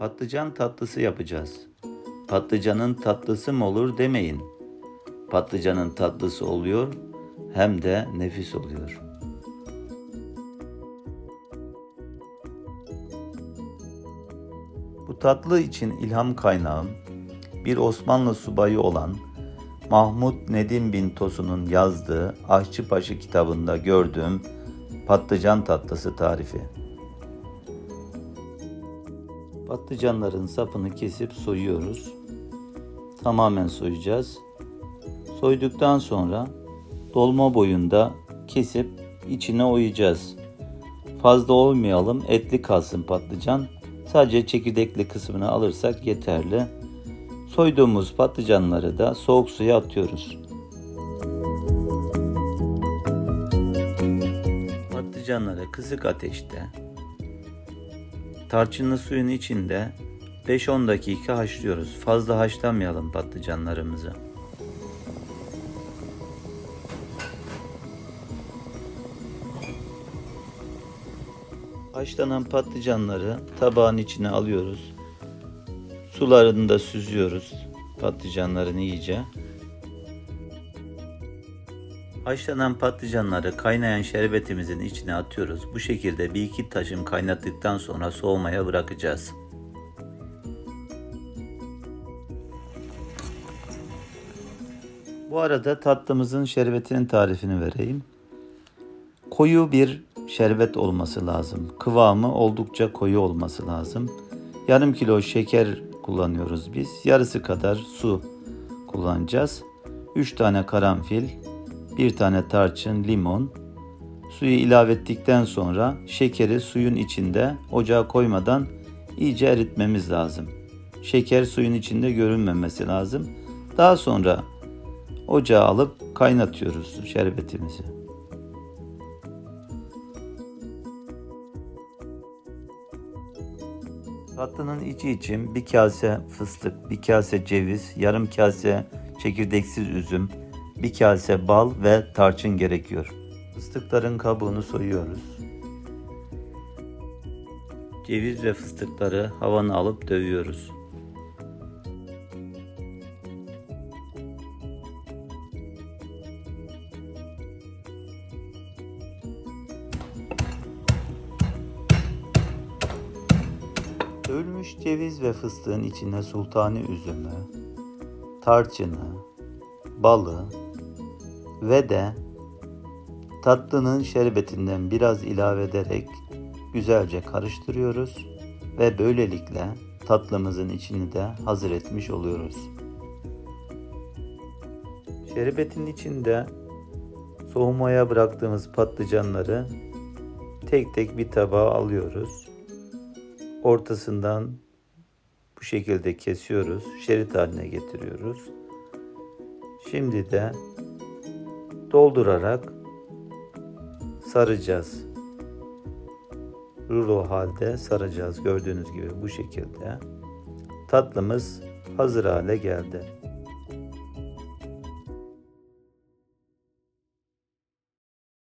Patlıcan tatlısı yapacağız. Patlıcanın tatlısı mı olur demeyin. Patlıcanın tatlısı oluyor hem de nefis oluyor. Bu tatlı için ilham kaynağım bir Osmanlı subayı olan Mahmut Nedim bin Tosun'un yazdığı Aşçıbaşı kitabında gördüğüm patlıcan tatlısı tarifi. Patlıcanların sapını kesip soyuyoruz. Tamamen soyacağız. Soyduktan sonra dolma boyunda kesip içine oyacağız. Fazla olmayalım, etli kalsın patlıcan. Sadece çekirdekli kısmını alırsak yeterli. Soyduğumuz patlıcanları da soğuk suya atıyoruz. Patlıcanları kısık ateşte tarçınlı suyun içinde 5-10 dakika haşlıyoruz. Fazla haşlamayalım patlıcanlarımızı. Haşlanan patlıcanları tabağın içine alıyoruz. Sularını da süzüyoruz patlıcanların iyice. Haşlanan patlıcanları kaynayan şerbetimizin içine atıyoruz. Bu şekilde bir iki taşım kaynattıktan sonra soğumaya bırakacağız. Bu arada tatlımızın şerbetinin tarifini vereyim. Koyu bir şerbet olması lazım. Kıvamı oldukça koyu olması lazım. Yarım kilo şeker kullanıyoruz biz. Yarısı kadar su kullanacağız. 3 tane karanfil, bir tane tarçın, limon. Suyu ilave ettikten sonra şekeri suyun içinde ocağa koymadan iyice eritmemiz lazım. Şeker suyun içinde görünmemesi lazım. Daha sonra ocağa alıp kaynatıyoruz şerbetimizi. Tatlının içi için bir kase fıstık, bir kase ceviz, yarım kase çekirdeksiz üzüm, bir kase bal ve tarçın gerekiyor. Fıstıkların kabuğunu soyuyoruz. Ceviz ve fıstıkları havanı alıp dövüyoruz. Dövülmüş ceviz ve fıstığın içine sultani üzümü, tarçını, balı ve de tatlının şerbetinden biraz ilave ederek güzelce karıştırıyoruz ve böylelikle tatlımızın içini de hazır etmiş oluyoruz. Şerbetin içinde soğumaya bıraktığımız patlıcanları tek tek bir tabağa alıyoruz. Ortasından bu şekilde kesiyoruz. Şerit haline getiriyoruz. Şimdi de doldurarak saracağız. Rulo halde saracağız gördüğünüz gibi bu şekilde. Tatlımız hazır hale geldi.